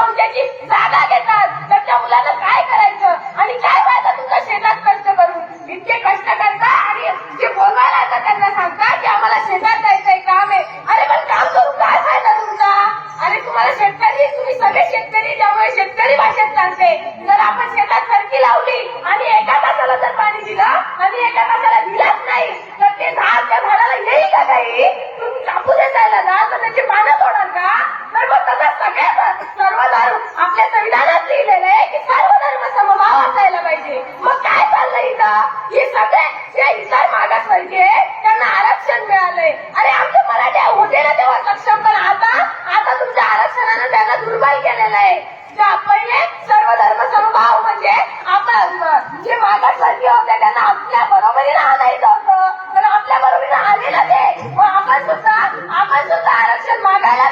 संस्थेची जागा घेतात. तर त्या मुलाला काय करायचं? आणि काय फायदा तुझा शेतात खर्च करून? इतके कष्ट करता आणि जे बोलवायला येतात त्यांना सांगता की आम्हाला शेतात जायचंय काम आहे. अरे पण काम करून काय फायदा तुमचा? अरे तुम्हाला शेतकरी तुम्ही सगळे शेतकरी त्यामुळे शेतकरी भाषेत सांगते जर आपण शेतात सरकी लावली आणि एका तासाला जर पाणी दिलं आणि एका तासाला दिलंच नाही तर ते झाड त्या झाडाला येईल का काही तुम्ही कापूस जायला झाड तर त्याची पानं तोडाल का तर मग तसं सगळे सर्व धर्म आपल्या संविधानात लिहिलेलं आहे की सर्व धर्म समभाव असायला पाहिजे मग काय चाललंय इथं हे सगळे जे इतर मागासवर्गीय आहे, त्यांना आरक्षण मिळालंय अरे आमचे मराठे होते ना तेव्हा सक्षम पण आता आता तुमच्या आरक्षणानं त्यांना दुर्बल केलेलं आहे ज्या पहिले सर्व धर्म समभाव म्हणजे आपण जे मागासवर्गीय होते त्यांना आपल्या बरोबरीने आणायचं होतं तर आपल्या बरोबरीने आलेलं ते मग आपण सुद्धा आपण सुद्धा आरक्षण मागायला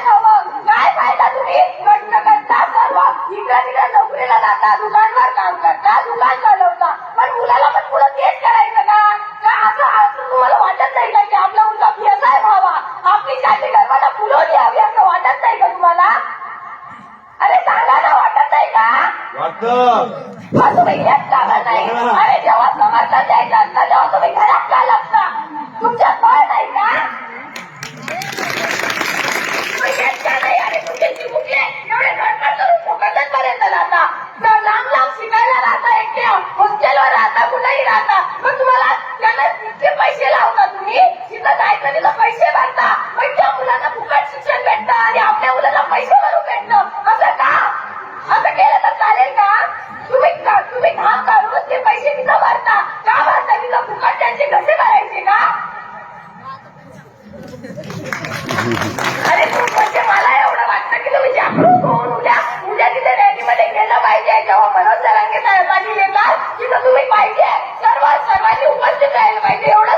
फायदा तुम्ही कष्ट करता सर्व. इकडे तिकडे नोकरीला जाता दुकानवर काम करता दुकान चालवता. पण मुलाला पण पुढे तेच करायचं का? का असं असं तुम्हाला वाटत नाही का की आपला मुलगा व्यवसाय व्हावा? आपली जाती गर्वाला फुलं द्यावी असं वाटत नाही का तुम्हाला? अरे सांगा ना वाटत नाही का? वाटत. का नाही. अरे जेव्हा समर्थन द्यायचं असतं तेव्हा तुम्ही घरात का लागता तुमच्या फळ नाही का तुम्ही घेत का नाही अरे तुमचे चिमुकले एवढे धडपड करून फुकटच पर्यंत राहता तर लांब लांब शिकायला राहता एकटे हॉस्टेलवर राहता कुठेही राहता मग तुम्हाला इतके पैसे लावता तुम्ही? तिथं जायचं तिथं पैसे भरता. पण त्या मुलांना फुकट शिक्षण भेटतं आणि आपल्या मुलांना पैसे भरून भेटतं. असं का? असं केलं तर चालेल का? तुम्ही तुम्ही काम काढून ते पैसे तिथं भरता. का भरता? तिथं फुकट त्यांचे कसे भरायचे का? अरे म्हणजे मला एवढं वाटतं की तुम्ही जागरूक होऊन उद्या उद्या तिथे रॅलीमध्ये गेलं पाहिजे. जेव्हा मनोज जरांगे साहेबांनी येतात तिथं तुम्ही पाहिजे. सर्व सर्वांनी 哎没有了。